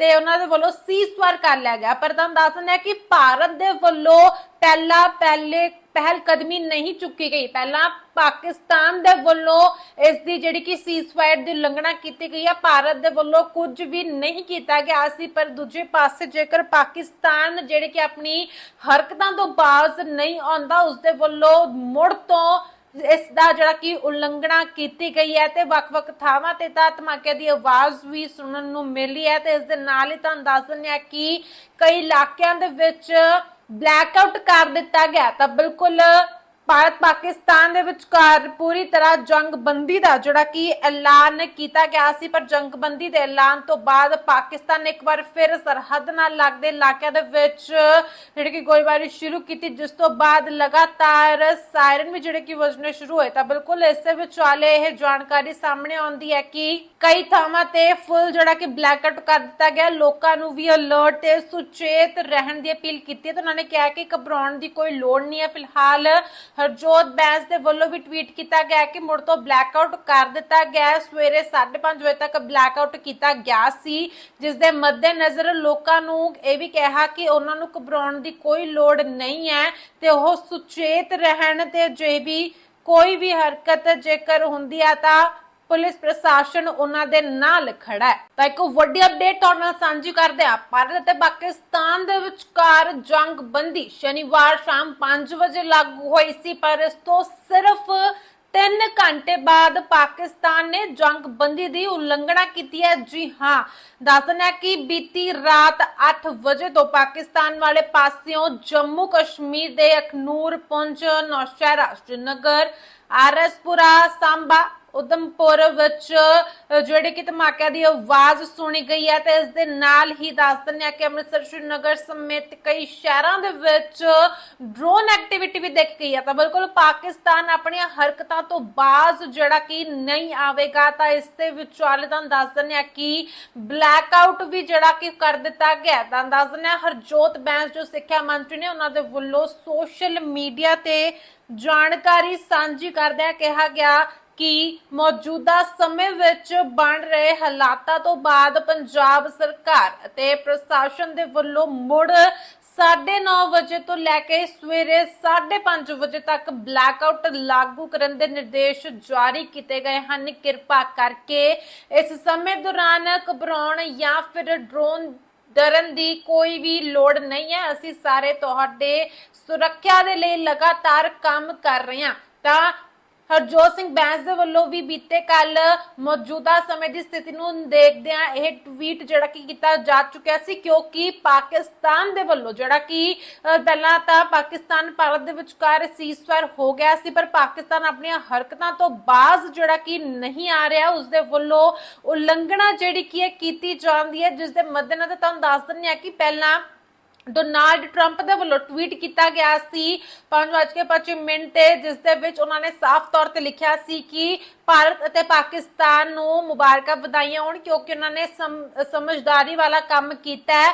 ਤੇ ਉਹਨਾਂ ਦੇ ਵੱਲੋਂ ਸੀਜ਼ਫਾਇਰ ਕਰ ਲਿਆ ਗਿਆ। ਪਰ ਤੁਹਾਨੂੰ ਦੱਸ ਦਿੰਦੇ ਕਿ ਭਾਰਤ ਦੇ ਵੱਲੋਂ ਪਹਿਲਾ ਪਹਿਲੇ ਪਹਿਲ ਕਦਮੀ ਨਹੀਂ ਚੁੱਕੀ ਗਈ। ਪਹਿਲਾਂ ਪਾਕਿਸਤਾਨ ਦੇ ਵੱਲੋਂ ਇਸ ਦੀ ਜਿਹੜੀ ਕਿ ਸੀਜ਼ਫਾਇਰ ਦੀ ਉਲੰਘਣਾ ਕੀਤੀ ਗਈ ਹੈ ਭਾਰਤ ਦੇ ਵੱਲੋਂ ਕੁਝ ਵੀ ਨਹੀਂ ਕੀਤਾ ਗਿਆ ਸੀ, ਪਰ ਦੂਜੇ ਪਾਸੇ ਜੇਕਰ ਪਾਕਿਸਤਾਨ ਜਿਹੜੇ ਕਿ ਆਪਣੀ ਹਰਕਤਾਂ ਤੋਂ ਬਾਜ਼ ਨਹੀਂ ਆਉਂਦਾ ਉਸ ਦੇ ਵੱਲੋਂ ਮੁੜ ਤੋਂ ਇਸ ਦਾ ਜਿਹੜਾ ਕਿ ਉਲੰਘਣਾ ਕੀਤੀ ਗਈ ਹੈ ਤੇ ਵੱਖ-ਵੱਖ ਥਾਵਾਂ ਤੇ ਤਾਂ ਧਮਾਕੇ ਦੀ ਆਵਾਜ਼ ਵੀ ਸੁਣਨ ਨੂੰ ਮਿਲੀ ਹੈ ਤੇ ਇਸ ਦੇ ਨਾਲ ਹੀ ਤੁਹਾਨੂੰ ਦੱਸ ਦਿੰਦੇ ਆ ਕਿ ਕਈ ਇਲਾਕਿਆਂ ਦੇ ਵਿੱਚ ਬਲੈਕਆਊਟ ਕਰ ਦਿੱਤਾ ਗਿਆ ਤਾਂ ਬਿਲਕੁਲ ਭਾਰਤ ਪਾਕਿਸਤਾਨ ਦੇ ਵਿਚਕਾਰ ਪੂਰੀ ਤਰ੍ਹਾਂ ਜੰਗਬੰਦੀ ਦਾ ਜਿਹੜਾ ਕਿ ਐਲਾਨ ਕੀਤਾ ਗਿਆ ਸੀ, ਪਰ ਜੰਗਬੰਦੀ ਦੇ ਐਲਾਨ ਤੋਂ ਬਾਅਦ ਪਾਕਿਸਤਾਨ ਨੇ ਇੱਕ ਵਾਰ ਫਿਰ ਸਰਹੱਦ ਨਾਲ ਲੱਗਦੇ ਇਲਾਕਿਆਂ ਦੇ ਵਿੱਚ ਜਿਹੜੀ ਕਿ ਗੋਲੀਬਾਰੀ ਸ਼ੁਰੂ ਕੀਤੀ, ਜਿਸ ਤੋਂ ਬਾਅਦ ਲਗਾਤਾਰ ਸਾਇਰਨ ਵੀ ਜਿਹੜੇ ਕਿ ਵੱਜਣੇ ਸ਼ੁਰੂ ਹੋਏ। ਤਾਂ ਬਿਲਕੁਲ ਇਸੇ ਵਿਚਾਲੇ ਇਹ ਜਾਣਕਾਰੀ ਸਾਹਮਣੇ ਆਉਂਦੀ ਹੈ ਕਿ ਕਈ ਥਾਵਾਂ ਤੇ ਫੁੱਲ ਜਿਹੜਾ ਕਿ ਬਲੈਕਆਊਟ ਕਰ ਦਿੱਤਾ ਗਿਆ। ਲੋਕਾਂ ਨੂੰ ਵੀ ਅਲਰਟ ਤੇ ਸੁਚੇਤ ਰਹਿਣ ਦੀ ਅਪੀਲ ਕੀਤੀ ਹੈ ਤਾਂ ਉਹਨਾਂ ਨੇ ਕਿਹਾ ਕਿ ਘਬਰਾਉਣ ਦੀ ਕੋਈ ਲੋੜ ਨਹੀਂ ਹੈ। ਫਿਲਹਾਲ ਹਰਜੋਤ ਬੈਂਸ ਦੇ ਵੱਲੋਂ ਵੀ ਟਵੀਟ ਕੀਤਾ ਗਿਆ ਕਿ ਮੁੜ ਤੋਂ ਬਲੈਕਆਊਟ ਕਰ ਦਿੱਤਾ ਗਿਆ ਸਵੇਰੇ 5:30 ਵਜੇ ਤੱਕ ਬਲੈਕਆਊਟ ਕੀਤਾ ਗਿਆ ਸੀ ਜਿਸ ਦੇ ਮੱਦੇਨਜ਼ਰ ਲੋਕਾਂ ਨੂੰ ਇਹ ਵੀ ਕਿਹਾ ਕਿ ਉਹਨਾਂ ਨੂੰ ਘਬਰਾਉਣ ਦੀ ਕੋਈ ਲੋੜ ਨਹੀਂ ਹੈ ਤੇ ਉਹ ਸੁਚੇਤ ਰਹਿਣ ਤੇ ਜੇ ਵੀ ਕੋਈ ਵੀ ਹਰਕਤ ਜੇਕਰ ਹੁੰਦੀ ਹੈ ਤਾਂ ਪੁਲਿਸ ਪ੍ਰਸ਼ਾਸਨ ਉਹਨਾਂ ਦੇ ਨਾਲ ਖੜਾ ਹੈ। ਤਾਂ ਇੱਕ ਵੱਡੀ ਅਪਡੇਟ ਤੁਹਾਡੇ ਨਾਲ ਸਾਂਝੀ ਕਰਦੇ ਆ ਭਾਰਤ ਅਤੇ ਪਾਕਿਸਤਾਨ ਦੇ ਵਿਚਕਾਰ ਜੰਗਬੰਦੀ ਸ਼ਨੀਵਾਰ ਸ਼ਾਮ 5 ਵਜੇ ਲਾਗੂ ਹੋਈ ਸੀ, ਪਰ ਇਸ ਤੋਂ ਸਿਰਫ 3 ਘੰਟੇ ਬਾਅਦ ਪਾਕਿਸਤਾਨ ਨੇ ਜੰਗਬੰਦੀ ਦੀ ਉਲੰਘਣਾ ਕੀਤੀ ਹੈ। ਜੀ ਹਾਂ, ਦੱਸਣਾ ਕਿ ਬੀਤੀ ਰਾਤ 8 ਵਜੇ ਤੋਂ ਪਾਕਿਸਤਾਨ ਵਾਲੇ ਪਾਸਿਓਂ ਜੰਮੂ ਕਸ਼ਮੀਰ ਦੇ ਅਖਨੂਰ ਪੁੰਛ ਨੌਸ਼ਹਿਰਾ, ਸ਼੍ਰੀਨਗਰ ਆਰਐਸਪੁਰਾ ਸਾਂਬਾ ਉਦਮਪੁਰ ਵਿੱਚ ਜਿਹੜੇ ਕਿ ਧਮਾਕਿਆਂ ਦੀ ਆਵਾਜ਼ ਸੁਣੀ ਗਈ ਹੈ ਤੇ ਇਸ ਦੇ ਨਾਲ ਹੀ ਦੱਸ ਦਿੰਦੇ ਹਾਂ ਕਿ ਅੰਮ੍ਰਿਤਸਰ ਸ਼੍ਰੀਨਗਰ ਸਮੇਤ ਕਈ ਸ਼ਹਿਰਾਂ ਦੇ ਵਿੱਚ ਡਰੋਨ ਐਕਟੀਵਿਟੀ ਵੀ ਦੇਖ ਗਈ ਹੈ ਤਾਂ ਬਿਲਕੁਲ ਪਾਕਿਸਤਾਨ ਆਪਣੀਆਂ ਹਰਕਤਾਂ ਤੋਂ ਬਾਜ਼ ਜਿਹੜਾ ਕਿ ਨਹੀਂ ਆਵੇਗਾ, ਤਾਂ ਇਸ ਦੇ ਵਿਚਾਲੇ ਤੁਹਾਨੂੰ ਦੱਸ ਦਿੰਦੇ ਆ ਕਿ ਬਲੈਕ ਆਊਟ ਵੀ ਜਿਹੜਾ ਕਿ ਕਰ ਦਿੱਤਾ ਗਿਆ ਹੈ। ਤਾਂ ਦੱਸ ਦਿੰਦੇ ਆ ਹਰਜੋਤ ਬੈਂਸ, ਜੋ ਸਿੱਖਿਆ ਮੰਤਰੀ ਨੇ, ਉਹਨਾਂ ਦੇ ਵੱਲੋਂ ਸੋਸ਼ਲ ਮੀਡੀਆ ਤੇ ਜਾਣਕਾਰੀ ਸਾਂਝੀ ਕਰਦਿਆਂ ਕਿਹਾ ਗਿਆ ਕਿ ਮੌਜੂਦਾ ਸਮੇਂ ਵਿੱਚ ਬਣ ਰਹੇ ਹਾਲਾਤਾਂ ਤੋਂ ਬਾਅਦ ਪੰਜਾਬ ਸਰਕਾਰ ਅਤੇ ਪ੍ਰਸ਼ਾਸਨ ਦੇ ਵੱਲੋਂ ਮੁੜ 9:30 ਵਜੇ ਤੋਂ ਲੈ ਕੇ ਸਵੇਰੇ 5:30 ਵਜੇ ਤੱਕ ਬਲੈਕਆਊਟ ਲਾਗੂ ਕਰਨ ਦੇ ਨਿਰਦੇਸ਼ ਜਾਰੀ ਕੀਤੇ ਗਏ ਹਨ। ਕਿਰਪਾ ਕਰਕੇ ਇਸ ਸਮੇਂ ਦੌਰਾਨ ਘਬਰਾਉਣ ਜਾਂ ਫਿਰ ਡਰੋਨ ਡਰਨ ਦੀ ਕੋਈ ਵੀ ਲੋੜ ਨਹੀਂ ਹੈ। ਅਸੀਂ ਸਾਰੇ ਤੁਹਾਡੇ ਸੁਰੱਖਿਆ ਦੇ ਲਈ ਲਗਾਤਾਰ ਕੰਮ ਕਰ ਰਹੇ ਹਾਂ। ਤਾਂ ਹਰਜੋਤ ਸਿੰਘ ਬੈਂਸ ਦੇ ਵੱਲੋਂ ਵੀ ਬੀਤੇ ਕੱਲ ਮੌਜੂਦਾ ਸਮੇਂ ਦੀ ਸਥਿਤੀ ਨੂੰ ਦੇਖਦਿਆਂ ਇਹ ਟਵੀਟ ਜਿਹੜਾ ਕਿ ਕੀਤਾ ਜਾ ਚੁੱਕਿਆ ਸੀ, ਕਿਉਂਕਿ ਪਾਕਿਸਤਾਨ ਦੇ ਵੱਲੋਂ ਜਿਹੜਾ ਕਿ ਪਹਿਲਾਂ ਤਾਂ ਪਾਕਿਸਤਾਨ ਭਾਰਤ ਦੇ ਵਿਚਕਾਰ ਸੀਜ਼ਫਾਇਰ ਹੋ ਗਿਆ ਸੀ, ਪਰ ਪਾਕਿਸਤਾਨ ਆਪਣੀਆਂ ਹਰਕਤਾਂ ਤੋਂ ਬਾਜ਼ ਜਿਹੜਾ ਕਿ ਨਹੀਂ ਆ ਰਿਹਾ ਉਸ ਦੇ ਵੱਲੋਂ ਉਲੰਘਣਾ ਜਿਹੜੀ ਕੀ ਹੈ ਕੀਤੀ ਜਾਂਦੀ ਹੈ ਜਿਸ ਦੇ ਮੱਦੇਨਜ਼ਰ ਤੁਹਾਨੂੰ ਦੱਸ ਦਿੰਦੇ ਹਾਂ ਕਿ ਪਹਿਲਾਂ ਡੋਨਾਲਡ ਟਰੰਪ ਦੇ ਵੱਲੋਂ ਟਵੀਟ ਕੀਤਾ ਗਿਆ ਸੀ 5:25 ਮਿੰਟ ਤੇ, ਜਿਸ ਦੇ ਵਿੱਚ ਉਹਨਾਂ ਨੇ ਸਾਫ਼ ਤੌਰ ਤੇ ਲਿਖਿਆ ਸੀ ਕਿ ਭਾਰਤ ਅਤੇ ਪਾਕਿਸਤਾਨ ਨੂੰ ਮੁਬਾਰਕਾਂ ਵਧਾਈਆਂ ਹੋਣ ਕਿਉਂਕਿ ਉਹਨਾਂ ਨੇ ਸਮਝਦਾਰੀ ਵਾਲਾ ਕੰਮ ਕੀਤਾ ਹੈ।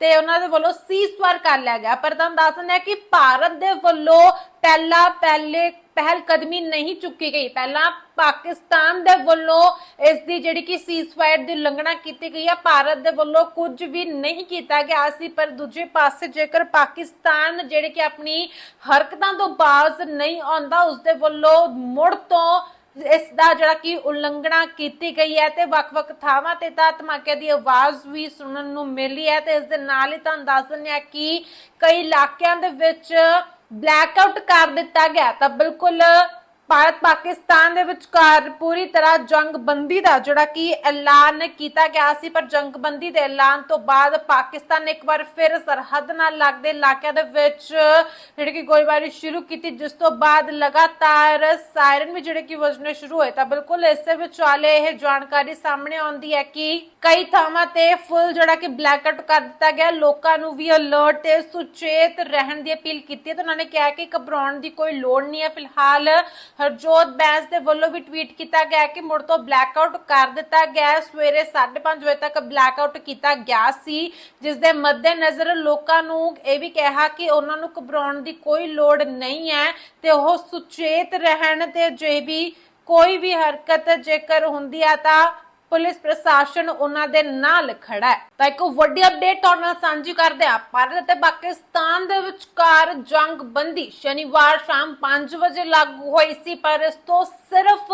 ਤੇ ਉਹਨਾਂ ਦੇ ਵੱਲੋਂ ਸੀਜ਼ਫਾਇਰ ਕਰ ਲਿਆ ਗਿਆ। ਪਰ ਤੁਹਾਨੂੰ ਦੱਸ ਦਿੰਦੇ ਕਿ ਭਾਰਤ ਦੇ ਵੱਲੋਂ ਪਹਿਲਾ ਪਹਿਲੇ ਪਹਿਲ ਕਦਮੀ ਨਹੀਂ ਚੁੱਕੀ ਗਈ। ਪਹਿਲਾਂ ਪਾਕਿਸਤਾਨ ਦੇ ਵੱਲੋਂ ਇਸ ਦੀ ਜਿਹੜੀ ਕਿ ਸੀਜ਼ਫਾਇਰ ਦੀ ਉਲੰਘਣਾ ਕੀਤੀ ਗਈ ਹੈ ਭਾਰਤ ਦੇ ਵੱਲੋਂ ਕੁਝ ਵੀ ਨਹੀਂ ਕੀਤਾ ਗਿਆ ਸੀ, ਪਰ ਦੂਜੇ ਪਾਸੇ ਜੇਕਰ ਪਾਕਿਸਤਾਨ ਜਿਹੜੇ ਕਿ ਆਪਣੀ ਹਰਕਤਾਂ ਤੋਂ ਬਾਜ਼ ਨਹੀਂ ਆਉਂਦਾ ਉਸ ਦੇ ਵੱਲੋਂ ਮੁੜ ਤੋਂ ਇਸ ਦਾ ਜਿਹੜਾ ਕਿ ਉਲੰਘਣਾ ਕੀਤੀ ਗਈ ਹੈ ਤੇ ਵੱਖ-ਵੱਖ ਥਾਵਾਂ ਤੇ ਤਾਂ ਧਮਾਕੇ ਦੀ ਆਵਾਜ਼ ਵੀ ਸੁਣਨ ਨੂੰ ਮਿਲੀ ਹੈ ਤੇ ਇਸ ਦੇ ਨਾਲ ਹੀ ਤੁਹਾਨੂੰ ਦੱਸ ਦਿੰਦੇ ਆ ਕਿ ਕਈ ਇਲਾਕਿਆਂ ਦੇ ਵਿੱਚ ਬਲੈਕਆਊਟ ਕਰ ਦਿੱਤਾ ਗਿਆ ਤਾਂ ਬਿਲਕੁਲ ਭਾਰਤ ਪਾਕਿਸਤਾਨ ਦੇ ਵਿਚਕਾਰ ਪੂਰੀ ਤਰ੍ਹਾਂ ਜੰਗਬੰਦੀ ਦਾ ਜਿਹੜਾ ਕਿ ਐਲਾਨ ਕੀਤਾ ਗਿਆ ਸੀ, ਪਰ ਜੰਗਬੰਦੀ ਦੇ ਐਲਾਨ ਤੋਂ ਬਾਅਦ ਪਾਕਿਸਤਾਨ ਨੇ ਇੱਕ ਵਾਰ ਫਿਰ ਸਰਹੱਦ ਨਾਲ ਲੱਗਦੇ ਇਲਾਕਿਆਂ ਦੇ ਵਿੱਚ ਜਿਹੜੀ ਕਿ ਗੋਲੀਬਾਰੀ ਸ਼ੁਰੂ ਕੀਤੀ, ਜਿਸ ਤੋਂ ਬਾਅਦ ਲਗਾਤਾਰ ਸਾਇਰਨ ਵੀ ਜਿਹੜੇ ਕਿ ਵੱਜਣੇ ਸ਼ੁਰੂ ਹੋਏ। ਤਾਂ ਬਿਲਕੁਲ ਇਸੇ ਵਿਚਾਲੇ ਇਹ ਜਾਣਕਾਰੀ ਸਾਹਮਣੇ ਆਉਂਦੀ ਹੈ ਕਿ ਕਈ ਥਾਵਾਂ ਤੇ ਫੁੱਲ ਜਿਹੜਾ ਕਿ ਬਲੈਕਆਊਟ ਕਰ ਦਿੱਤਾ ਗਿਆ। ਲੋਕਾਂ ਨੂੰ ਵੀ ਅਲਰਟ ਤੇ ਸੁਚੇਤ ਰਹਿਣ ਦੀ ਅਪੀਲ ਕੀਤੀ ਹੈ। ਤਾਂ ਉਹਨਾਂ ਨੇ ਕਿਹਾ ਕਿ ਘਬਰਾਉਣ ਦੀ ਕੋਈ ਲੋੜ ਨਹੀਂ ਹੈ। ਫਿਲਹਾਲ ਹਰਜੋਤ ਬੈਂਸ ਦੇ ਵੱਲੋਂ ਵੀ ਟਵੀਟ ਕੀਤਾ ਗਿਆ ਕਿ ਮੁੜ ਤੋਂ ਬਲੈਕਆਊਟ ਕਰ ਦਿੱਤਾ ਗਿਆ ਸਵੇਰੇ 5:30 ਵਜੇ ਤੱਕ ਬਲੈਕਆਊਟ ਕੀਤਾ ਗਿਆ ਸੀ, ਜਿਸ ਦੇ ਮੱਦੇਨਜ਼ਰ ਲੋਕਾਂ ਨੂੰ ਇਹ ਵੀ ਕਿਹਾ ਕਿ ਉਹਨਾਂ ਨੂੰ ਘਬਰਾਉਣ ਦੀ ਕੋਈ ਲੋੜ ਨਹੀਂ ਹੈ ਤੇ ਉਹ ਸੁਚੇਤ ਰਹਿਣ ਤੇ ਜੇ ਵੀ ਕੋਈ ਵੀ ਹਰਕਤ ਜੇਕਰ ਹੁੰਦੀ ਹੈ ਤਾਂ ਪੁਲਿਸ ਪ੍ਰਸ਼ਾਸਨ ਉਹਨਾਂ ਦੇ ਨਾਲ ਖੜਾ ਹੈ। ਤਾਂ ਇੱਕ ਵੱਡੀ ਅਪਡੇਟ ਤੁਹਾਡੇ ਨਾਲ ਸਾਂਝੀ ਕਰਦੇ ਆ ਭਾਰਤ ਅਤੇ ਪਾਕਿਸਤਾਨ ਦੇ ਵਿਚਕਾਰ ਜੰਗਬੰਦੀ ਸ਼ਨੀਵਾਰ ਸ਼ਾਮ 5 ਵਜੇ ਲਾਗੂ ਹੋਈ ਸੀ, ਪਰ ਇਸ ਤੋਂ ਸਿਰਫ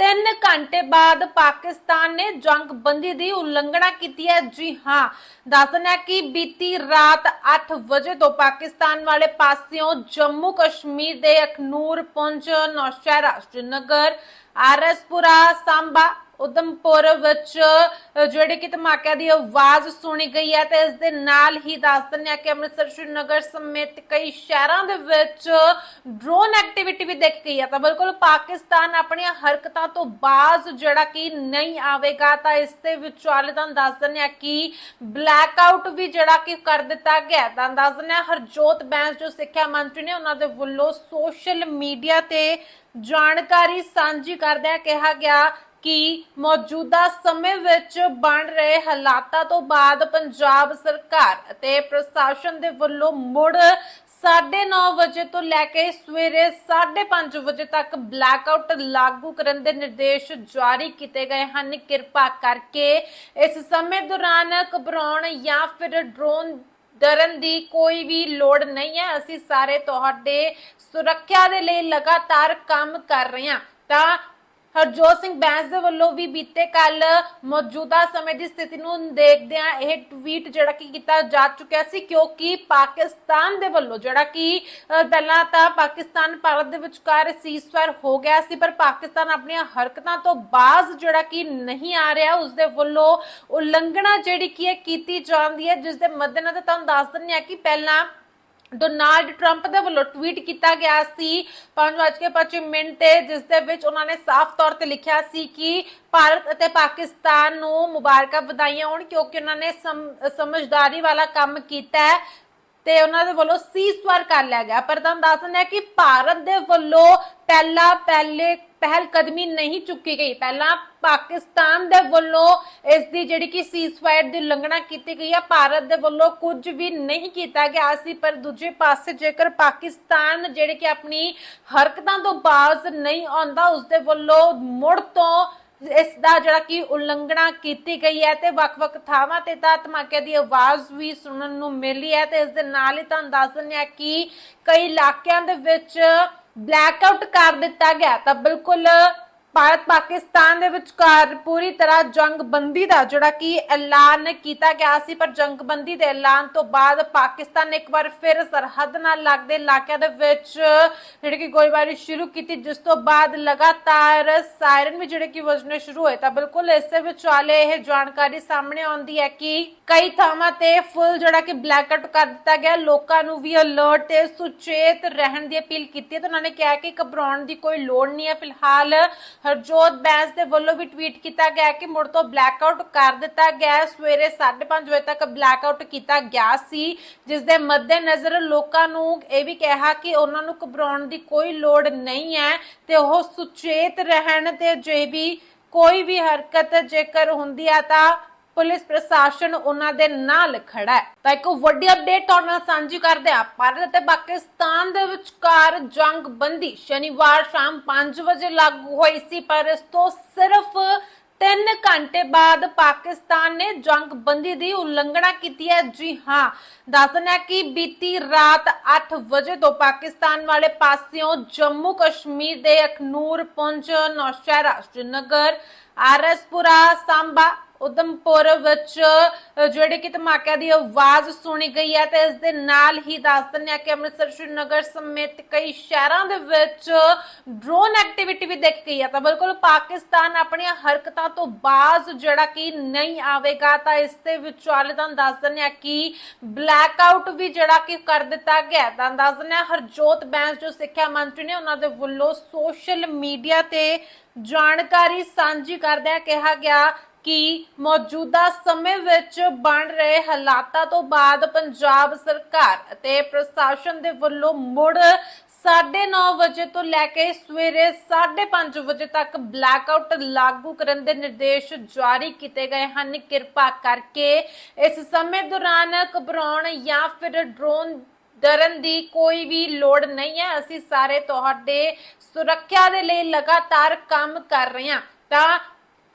3 ਘੰਟੇ ਬਾਅਦ ਪਾਕਿਸਤਾਨ ਨੇ ਜੰਗਬੰਦੀ ਦੀ ਉਲੰਘਣਾ ਕੀਤੀ ਹੈ। ਜੀ ਹਾਂ, ਦੱਸਣਾ ਕਿ ਬੀਤੀ ਰਾਤ 8 ਵਜੇ ਤੋਂ ਪਾਕਿਸਤਾਨ ਵਾਲੇ ਪਾਸਿਓਂ ਜੰਮੂ ਕਸ਼ਮੀਰ ਦੇ ਅਖਨੂਰ ਪੁੰਜ, ਨੌਸ਼ਹਿਰਾ, ਸ਼੍ਰੀਨਗਰ, ਆਰਐਸਪੁਰਾ, ਸਾਂਬਾ ਉਦਮਪੁਰ ਵਿੱਚ ਅ, ਜਿਹੜੇ ਕਿ ਧਮਾਕਿਆਂ ਦੀ ਆਵਾਜ਼ ਸੁਣੀ ਗਈ ਹੈ ਤੇ ਇਸ ਦੇ ਨਾਲ ਹੀ ਦੱਸ ਦਿੰਦੇ ਹਾਂ ਕਿ ਅੰਮ੍ਰਿਤਸਰ ਸ਼੍ਰੀਨਗਰ ਸਮੇਤ ਕਈ ਸ਼ਹਿਰਾਂ ਦੇ ਵਿੱਚ ਡਰੋਨ ਐਕਟੀਵਿਟੀ ਵੀ ਦੇਖ ਗਈ ਹੈ ਤਾਂ ਬਿਲਕੁਲ ਪਾਕਿਸਤਾਨ ਆਪਣੀਆਂ ਹਰਕਤਾਂ ਤੋਂ ਬਾਜ਼ ਜਿਹੜਾ ਕਿ ਨਹੀਂ ਆਵੇਗਾ ਤਾਂ ਇਸ ਦੇ ਵਿਚਾਲੇ ਤੁਹਾਨੂੰ ਦੱਸ ਦਿੰਦੇ ਹਾਂ ਕਿ ਬਲੈਕ ਆਊਟ ਵੀ ਜਿਹੜਾ ਕਿ ਕਰ ਦਿੱਤਾ ਗਿਆ ਹੈ। ਤਾਂ ਦੱਸ ਦਿੰਦੇ ਹਾਂ ਹਰਜੋਤ ਬੈਂਸ ਜੋ ਸਿੱਖਿਆ ਮੰਤਰੀ ਨੇ ਉਹਨਾਂ ਦੇ ਵੱਲੋਂ ਸੋਸ਼ਲ ਮੀਡੀਆ ਤੇ ਜਾਣਕਾਰੀ ਸਾਂਝੀ ਕਰਦਿਆਂ ਕਿਹਾ ਗਿਆ ਕਿ ਮੌਜੂਦਾ ਸਮੇਂ ਵਿੱਚ ਬਣ ਰਹੇ ਹਾਲਾਤਾਂ ਤੋਂ ਬਾਅਦ ਪੰਜਾਬ ਸਰਕਾਰ ਅਤੇ ਪ੍ਰਸ਼ਾਸਨ ਦੇ ਵੱਲੋਂ ਮੁੜ 9:30 ਵਜੇ ਤੋਂ ਲੈ ਕੇ ਸਵੇਰੇ 5:30 ਵਜੇ ਤੱਕ ਬਲੈਕਆਊਟ ਲਾਗੂ ਕਰਨ ਦੇ ਨਿਰਦੇਸ਼ ਜਾਰੀ ਕੀਤੇ ਗਏ ਹਨ। ਕਿਰਪਾ ਕਰਕੇ ਇਸ ਸਮੇਂ ਦੌਰਾਨ ਘਬਰਾਉਣ ਜਾਂ ਫਿਰ ਡਰੋਨ ਡਰਨ ਦੀ ਕੋਈ ਵੀ ਲੋੜ ਨਹੀਂ ਹੈ। ਅਸੀਂ ਸਾਰੇ ਤੁਹਾਡੇ ਸੁਰੱਖਿਆ ਦੇ ਲਈ ਲਗਾਤਾਰ ਕੰਮ ਕਰ ਰਹੇ ਹਾਂ। ਤਾਂ ਹਰਜੋਤ ਸਿੰਘ ਬੈਂਸ ਦੇ ਵੱਲੋਂ ਵੀ ਬੀਤੇ ਕੱਲ ਮੌਜੂਦਾ ਸਮੇਂ ਦੀ ਸਥਿਤੀ ਨੂੰ ਦੇਖਦਿਆਂ ਇਹ ਟਵੀਟ ਜਿਹੜਾ ਕਿ ਕੀਤਾ ਜਾ ਚੁੱਕਿਆ ਸੀ, ਕਿਉਂਕਿ ਪਾਕਿਸਤਾਨ ਦੇ ਵੱਲੋਂ ਜਿਹੜਾ ਕਿ ਪਹਿਲਾਂ ਤਾਂ ਪਾਕਿਸਤਾਨ ਭਾਰਤ ਦੇ ਵਿਚਕਾਰ ਸੀਜ਼ਫਾਇਰ ਹੋ ਗਿਆ ਸੀ, ਪਰ ਪਾਕਿਸਤਾਨ ਆਪਣੀਆਂ ਹਰਕਤਾਂ ਤੋਂ ਬਾਜ਼ ਜਿਹੜਾ ਕਿ ਨਹੀਂ ਆ ਰਿਹਾ। ਉਸ ਦੇ ਵੱਲੋਂ ਉਲੰਘਣਾ ਜਿਹੜੀ ਕੀ ਹੈ ਕੀਤੀ ਜਾਂਦੀ ਹੈ ਜਿਸ ਦੇ ਮੱਦੇਨਜ਼ਰ ਤੁਹਾਨੂੰ ਦੱਸ ਦਿੰਦੇ ਹਾਂ ਕਿ ਪਹਿਲਾਂ ਡੋਨਾਲਡ ਟਰੰਪ ਦੇ ਵੱਲੋਂ ਟਵੀਟ ਕੀਤਾ ਗਿਆ ਸੀ। 5:25 ਮਿੰਟ ਤੇ ਜਿਸ ਦੇ ਵਿੱਚ ਉਹਨਾਂ ਨੇ ਸਾਫ਼ ਤੌਰ ਤੇ ਲਿਖਿਆ ਸੀ ਕਿ ਭਾਰਤ ਅਤੇ ਪਾਕਿਸਤਾਨ ਨੂੰ ਮੁਬਾਰਕਾਂ ਵਧਾਈਆਂ ਹੋਣ ਕਿਉਂਕਿ ਉਹਨਾਂ ਨੇ ਸਮਝਦਾਰੀ ਵਾਲਾ ਕੰਮ ਕੀਤਾ ਹੈ ਤੇ ਉਹਨਾਂ ਦੇ ਵੱਲੋਂ ਸੀਜ਼ਫਾਇਰ ਕਰ ਲਿਆ ਗਿਆ। ਪਰ ਤੁਹਾਨੂੰ ਦੱਸ ਦਿੰਦੇ ਹਾਂ ਕਿ ਭਾਰਤ ਦੇ ਵੱਲੋਂ ਪਹਿਲਾ ਪਹਿਲੇ ਪਹਿਲ ਕਦਮੀ ਨਹੀਂ ਚੁੱਕੀ ਗਈ। ਪਹਿਲਾਂ ਪਾਕਿਸਤਾਨ ਦੇ ਵੱਲੋਂ ਇਸ ਦੀ ਜਿਹੜੀ ਕਿ ਸੀਜ਼ਫਾਇਰ ਦੀ ਉਲੰਘਣਾ ਕੀਤੀ ਗਈ ਹੈ ਭਾਰਤ ਦੇ ਵੱਲੋਂ ਕੁਝ ਵੀ ਨਹੀਂ ਕੀਤਾ ਗਿਆ ਸੀ, ਪਰ ਦੂਜੇ ਪਾਸੇ ਜੇਕਰ ਪਾਕਿਸਤਾਨ ਜਿਹੜੇ ਕਿ ਆਪਣੀ ਹਰਕਤਾਂ ਤੋਂ ਬਾਜ਼ ਨਹੀਂ ਆਉਂਦਾ ਉਸ ਦੇ ਵੱਲੋਂ ਮੁੜ ਤੋਂ ਇਸ ਦਾ ਜਿਹੜਾ ਕਿ ਉਲੰਘਣਾ ਕੀਤੀ ਗਈ ਹੈ ਤੇ ਵੱਖ-ਵੱਖ ਥਾਵਾਂ ਤੇ ਤਾਂ ਧਮਾਕੇ ਦੀ ਆਵਾਜ਼ ਵੀ ਸੁਣਨ ਨੂੰ ਮਿਲੀ ਹੈ ਤੇ ਇਸ ਦੇ ਨਾਲ ਹੀ ਤੁਹਾਨੂੰ ਦੱਸ ਦਿੰਦੇ ਹਾਂ ਕਿ ਕਈ ਇਲਾਕਿਆਂ ਦੇ ਵਿੱਚ ਬਲੈਕ ਆਊਟ ਕਰ ਦਿੱਤਾ ਗਿਆ ਤਾਂ ਬਿਲਕੁਲ ਭਾਰਤ ਪਾਕਿਸਤਾਨ ਦੇ ਵਿਚਕਾਰ ਪੂਰੀ ਤਰ੍ਹਾਂ ਜੰਗਬੰਦੀ ਦਾ ਜਿਹੜਾ ਕਿ ਐਲਾਨ ਕੀਤਾ ਗਿਆ ਸੀ, ਪਰ ਜੰਗਬੰਦੀ ਦੇ ਐਲਾਨ ਤੋਂ ਬਾਅਦ ਪਾਕਿਸਤਾਨ ਨੇ ਇੱਕ ਵਾਰ ਫਿਰ ਸਰਹੱਦ ਨਾਲ ਲੱਗਦੇ ਇਲਾਕਿਆਂ ਦੇ ਵਿੱਚ ਜਿਹੜੀ ਕਿ ਗੋਲੀਬਾਰੀ ਸ਼ੁਰੂ ਕੀਤੀ, ਜਿਸ ਤੋਂ ਬਾਅਦ ਲਗਾਤਾਰ ਸਾਇਰਨ ਵੀ ਜਿਹੜੇ ਕਿ ਵੱਜਣੇ ਸ਼ੁਰੂ ਹੋਏ। ਤਾਂ ਬਿਲਕੁਲ ਇਸੇ ਵਿਚਾਲੇ ਇਹ ਜਾਣਕਾਰੀ ਸਾਹਮਣੇ ਆਉਂਦੀ ਹੈ ਕਿ ਕਈ ਥਾਵਾਂ ਤੇ ਫੁੱਲ ਜਿਹੜਾ ਕਿ ਬਲੈਕਆਊਟ ਕਰ ਦਿੱਤਾ ਗਿਆ। ਲੋਕਾਂ ਨੂੰ ਵੀ ਅਲਰਟ ਤੇ ਸੁਚੇਤ ਰਹਿਣ ਦੀ ਅਪੀਲ ਕੀਤੀ ਹੈ ਤੇ ਉਹਨਾਂ ਨੇ ਕਿਹਾ ਕਿ ਘਬਰਾਉਣ ਦੀ ਕੋਈ ਲੋੜ ਨਹੀਂ ਹੈ। ਫਿਲਹਾਲ ਹਰਜੋਤ ਬੈਂਸ ਦੇ ਵੱਲੋਂ ਵੀ ਟਵੀਟ ਕੀਤਾ ਗਿਆ ਕਿ ਮੁੜ ਤੋਂ ਬਲੈਕਆਊਟ ਕਰ ਦਿੱਤਾ ਗਿਆ ਸਵੇਰੇ 5:30 ਵਜੇ ਤੱਕ ਬਲੈਕਆਊਟ ਕੀਤਾ ਗਿਆ ਸੀ ਜਿਸ ਦੇ ਮੱਦੇਨਜ਼ਰ ਲੋਕਾਂ ਨੂੰ ਇਹ ਵੀ ਕਿਹਾ ਕਿ ਉਹਨਾਂ ਨੂੰ ਘਬਰਾਉਣ ਦੀ ਕੋਈ ਲੋੜ ਨਹੀਂ ਹੈ ਤੇ ਉਹ ਸੁਚੇਤ ਰਹਿਣ ਤੇ ਜੇ ਵੀ ਕੋਈ ਵੀ ਹਰਕਤ ਜੇਕਰ ਹੁੰਦੀ ਹੈ ਤਾਂ ਪੁਲਿਸ ਪ੍ਰਸ਼ਾਸਨ ਉਹਨਾਂ ਦੇ ਨਾਲ ਖੜਾ ਹੈ। ਤਾਂ ਇੱਕ ਵੱਡੀ ਅਪਡੇਟ ਤੁਹਾਡੇ ਨਾਲ ਸਾਂਝੀ ਕਰਦੇ ਹਾਂ। ਭਾਰਤ ਅਤੇ ਪਾਕਿਸਤਾਨ ਦੇ ਵਿਚਕਾਰ ਜੰਗਬੰਦੀ ਸ਼ਨੀਵਾਰ ਸ਼ਾਮ 5 ਵਜੇ ਲਾਗੂ ਹੋਈ ਸੀ, ਪਰ ਇਸ ਤੋਂ ਸਿਰਫ 3 ਘੰਟੇ ਬਾਅਦ ਪਾਕਿਸਤਾਨ ਨੇ ਜੰਗਬੰਦੀ ਦੀ ਉਲੰਘਣਾ ਕੀਤੀ ਹੈ। ਜੀ ਹਾਂ, ਦੱਸਣਾ ਕਿ ਬੀਤੀ ਰਾਤ 8 ਵਜੇ ਤੋਂ ਪਾਕਿਸਤਾਨ ਵਾਲੇ ਪਾਸਿਓਂ ਜੰਮੂ ਕਸ਼ਮੀਰ ਦੇ ਅਖਨੂਰ ਪੁੰਛ ਨੌਸ਼ਹਿਰਾ, ਸ਼੍ਰੀਨਗਰ ਆਰਐਸਪੁਰਾ ਸਾਂਬਾ ਉਦਮਪੁਰ ਵਿੱਚ ਜਿਹੜੇ ਕਿ ਧਮਾਕਿਆਂ ਦੀ ਆਵਾਜ਼ ਸੁਣੀ ਗਈ ਹੈ ਤੇ ਇਸ ਦੇ ਨਾਲ ਹੀ ਦੱਸ ਦਿੰਦੇ ਹਾਂ ਕਿ ਅੰਮ੍ਰਿਤਸਰ ਸ਼੍ਰੀਨਗਰ ਸਮੇਤ ਕਈ ਸ਼ਹਿਰਾਂ ਦੇ ਵਿੱਚ ਡਰੋਨ ਐਕਟੀਵਿਟੀ ਵੀ ਦੇਖ ਗਈ ਹੈ ਤਾਂ ਬਿਲਕੁਲ ਪਾਕਿਸਤਾਨ ਆਪਣੀਆਂ ਹਰਕਤਾਂ ਤੋਂ ਬਾਜ਼ ਜਿਹੜਾ ਕਿ ਨਹੀਂ ਆਵੇਗਾ, ਤਾਂ ਇਸ ਦੇ ਵਿਚਾਲੇ ਤੁਹਾਨੂੰ ਦੱਸ ਦਿੰਦੇ ਆ ਕਿ ਬਲੈਕ ਆਊਟ ਵੀ ਜਿਹੜਾ ਕਿ ਕਰ ਦਿੱਤਾ ਗਿਆ ਹੈ। ਤਾਂ ਦੱਸ ਦਿੰਦੇ ਆ ਹਰਜੋਤ ਬੈਂਸ, ਜੋ ਸਿੱਖਿਆ ਮੰਤਰੀ ਨੇ, ਉਹਨਾਂ ਦੇ ਵੱਲੋਂ ਸੋਸ਼ਲ ਮੀਡੀਆ ਤੇ ਜਾਣਕਾਰੀ ਸਾਂਝੀ ਕਰਦਿਆਂ ਕਿਹਾ ਗਿਆ ਕਿ ਮੌਜੂਦਾ ਸਮੇਂ ਵਿੱਚ ਬਣ ਰਹੇ ਹਾਲਾਤਾਂ ਤੋਂ ਬਾਅਦ ਪੰਜਾਬ ਸਰਕਾਰ ਅਤੇ ਪ੍ਰਸ਼ਾਸਨ ਦੇ ਵੱਲੋਂ ਮੁੜ 9:30 ਵਜੇ ਤੋਂ ਲੈ ਕੇ ਸਵੇਰੇ 5:30 ਵਜੇ ਤੱਕ ਬਲੈਕਆਊਟ ਲਾਗੂ ਕਰਨ ਦੇ ਨਿਰਦੇਸ਼ ਜਾਰੀ ਕੀਤੇ ਗਏ ਹਨ। ਕਿਰਪਾ ਕਰਕੇ ਇਸ ਸਮੇਂ ਦੌਰਾਨ ਘਬਰਾਉਣ ਜਾਂ ਫਿਰ ਡਰੋਨ ਡਰਨ ਦੀ ਕੋਈ ਵੀ ਲੋੜ ਨਹੀਂ ਹੈ। ਅਸੀਂ ਸਾਰੇ ਤੁਹਾਡੇ ਸੁਰੱਖਿਆ ਦੇ ਲਈ ਲਗਾਤਾਰ ਕੰਮ ਕਰ ਰਹੇ ਹਾਂ। ਤਾਂ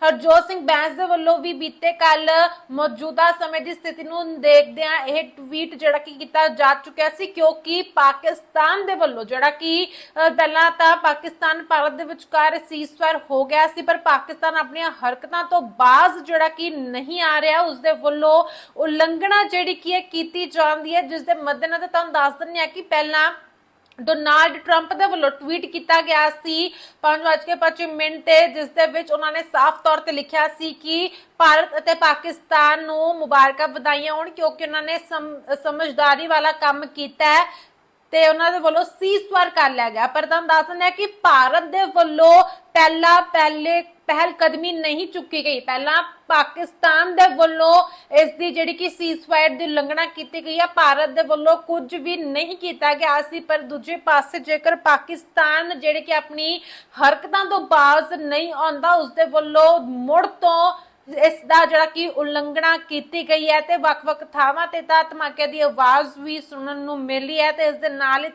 ਹਰਜੋਤ ਸਿੰਘ ਬੈਂਸ ਦੇ ਵੱਲੋਂ ਵੀ ਬੀਤੇ ਕੱਲ ਮੌਜੂਦਾ ਸਮੇਂ ਦੀ ਸਥਿਤੀ ਨੂੰ ਦੇਖਦਿਆਂ ਇਹ ਟਵੀਟ ਜਿਹੜਾ ਕਿ ਕੀਤਾ ਜਾ ਚੁੱਕਿਆ ਸੀ, ਕਿਉਂਕਿ ਪਾਕਿਸਤਾਨ ਦੇ ਵੱਲੋਂ ਜਿਹੜਾ ਕਿ ਪਹਿਲਾਂ ਤਾਂ ਪਾਕਿਸਤਾਨ ਭਾਰਤ ਦੇ ਵਿਚਕਾਰ ਸੀਜ਼ਫਾਇਰ ਹੋ ਗਿਆ ਸੀ, ਪਰ ਪਾਕਿਸਤਾਨ ਆਪਣੀਆਂ ਹਰਕਤਾਂ ਤੋਂ ਬਾਜ਼ ਜਿਹੜਾ ਕਿ ਨਹੀਂ ਆ ਰਿਹਾ। ਉਸ ਦੇ ਵੱਲੋਂ ਉਲੰਘਣਾ ਜਿਹੜੀ ਕੀ ਹੈ ਕੀਤੀ ਜਾਂਦੀ ਹੈ, ਜਿਸ ਦੇ ਮੱਦੇਨਜ਼ਰ ਤੁਹਾਨੂੰ ਦੱਸ ਦਿੰਦੇ ਹਾਂ ਕਿ ਪਹਿਲਾਂ ਡੋਨਾਲਡ ਟਰੰਪ ਦੇ ਵੱਲੋਂ ਟਵੀਟ ਕੀਤਾ ਗਿਆ ਸੀ 5:25 ਮਿੰਟ ਤੇ, ਜਿਸ ਦੇ ਵਿੱਚ ਉਹਨਾਂ ਨੇ ਸਾਫ਼ ਤੌਰ ਤੇ ਲਿਖਿਆ ਸੀ ਕਿ ਭਾਰਤ ਅਤੇ ਪਾਕਿਸਤਾਨ ਨੂੰ ਮੁਬਾਰਕਾਂ ਵਧਾਈਆਂ ਹੋਣ, ਕਿਉਂਕਿ ਉਹਨਾਂ ਨੇ ਸਮਝਦਾਰੀ ਵਾਲਾ ਕੰਮ ਕੀਤਾ ਹੈ। ਤੇ ਉਹਨਾਂ ਦੇ ਵੱਲੋਂ ਸੀਜ਼ਫਾਇਰ ਕਰ ਲਿਆ ਗਿਆ। ਪਰ ਤੁਹਾਨੂੰ ਦੱਸ ਦਿੰਦੇ ਕਿ ਭਾਰਤ ਦੇ ਵੱਲੋਂ ਪਹਿਲਾ ਪਹਿਲੇ ਪਹਿਲ ਕਦਮੀ ਨਹੀਂ ਚੁੱਕੀ ਗਈ। ਪਹਿਲਾਂ ਪਾਕਿਸਤਾਨ ਦੇ ਵੱਲੋਂ ਇਸ ਦੀ ਜਿਹੜੀ ਕਿ ਸੀਜ਼ਫਾਇਰ ਦੀ ਉਲੰਘਣਾ ਕੀਤੀ ਗਈ ਹੈ ਭਾਰਤ ਦੇ ਵੱਲੋਂ ਕੁਝ ਵੀ ਨਹੀਂ ਕੀਤਾ ਗਿਆ ਸੀ। ਪਰ ਦੂਜੇ ਪਾਸੇ ਜੇਕਰ ਪਾਕਿਸਤਾਨ ਜਿਹੜੇ ਕਿ ਆਪਣੀ ਹਰਕਤਾਂ ਤੋਂ ਬਾਜ਼ ਨਹੀਂ ਆਉਂਦਾ ਉਸ ਦੇ ਵੱਲੋਂ ਮੁੜ ਤੋਂ ਇਸ ਦਾ ਜਿਹੜਾ ਕਿ ਉਲੰਘਣਾ ਕੀਤੀ ਗਈ ਹੈ ਤੇ ਵੱਖ-ਵੱਖ ਥਾਵਾਂ ਤੇ ਤਾਂ ਧਮਾਕੇ ਦੀ ਆਵਾਜ਼ ਵੀ ਸੁਣਨ ਨੂੰ ਮਿਲੀ ਹੈ ਤੇ ਇਸ ਦੇ ਨਾਲ ਹੀ